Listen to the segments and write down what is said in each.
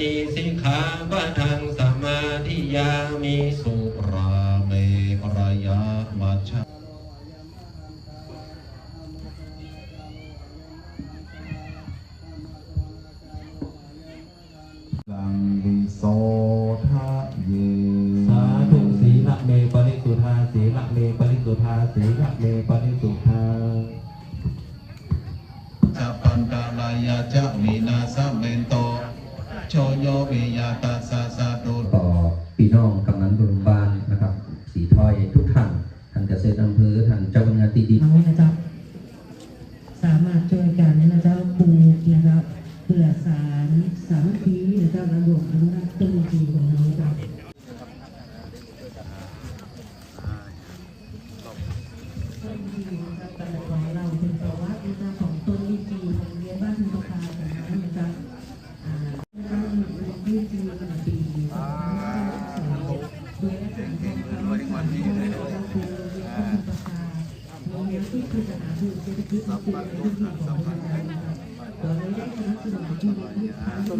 นิสิกขาปัทังสมาธิยามิสุราเมรยามัชฌลังวิโสทะเย สาธุสีละเมปริสุทธาสีละเมปริสุทธาสีละเมปริสุทธาจะปันตาลายะจะมีนาสเมนโต โชโยวิยาตาสาสาตุต่อพี่น้องกำนันบุญบ้านนะครับ สีถ้อยทุกท่านท่านเกษตรอำเภอท่านเจ้าพนักงานที่ดีน้อยนะเจ้าสามารถช่วยกันนะเจ้าปลูกนะครับเพื่อสารสามัคคีนะเจ้าระดมอนุรักษ์ต้นไม้ของเราเจ้า ที่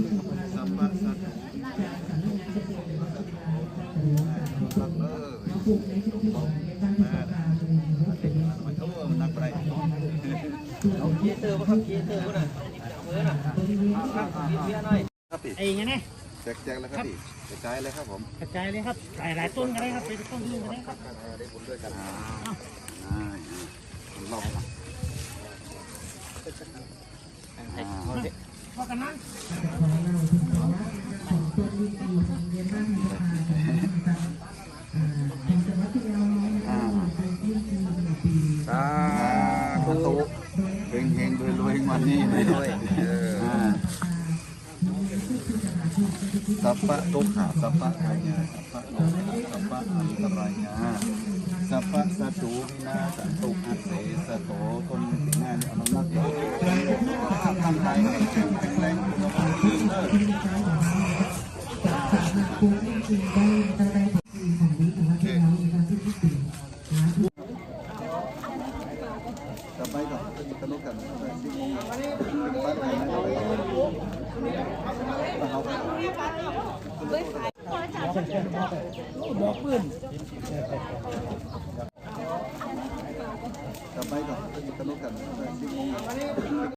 มีความสามารถจากสำนักงานเกษตรและพัฒนาหรือสารทุกคนมาปลูกในพื้นที่ของในบ้านที่สภาตรงนี้ว่าเป็นอย่างไรเพื่อเป็นที่เติมครับที่เติมก็ได้บริเวณที่ไอ้ยังไงเนี่ย แจกๆแล้วครับพี่กระจายเลยครับผมกระจายเลยครับหลายหลายต้นก็ได้ครับเป็นต้นยืนก็ได้ครับได้บุญด้วยกันอ่าเราพอกันนั้นของเราถึงแม้ว่าของตัวดีดีของเรียนบ้านที่สภาของเรานะครับอ่าเป็นจังหวัดที่เรานะครับเป็นที่ดีในปีสาธุเฮงเฮงรวยรวยๆวันนี้รวยๆเอออ่า สัพพะทุกขาสัพพะกายาสัพพะโลกาสัพพะอันตรายาสัพพะสัตตุวินาสันตุอัสเสสโตคนที่หน้าเนี่ยเอามานักอยู่ตั้งใจแข็งแรงแข็งแรงคุณภาพดีเลิศสามารถพูดจริงได้ได้ได้ผลของนี้ของที่เราในกรที่ที่สี่นะกลับไปก่อนสนุกกันไปสิเป็นบ้านไหน นะกปืนกลับไปก่อนสนุกกันไปสิ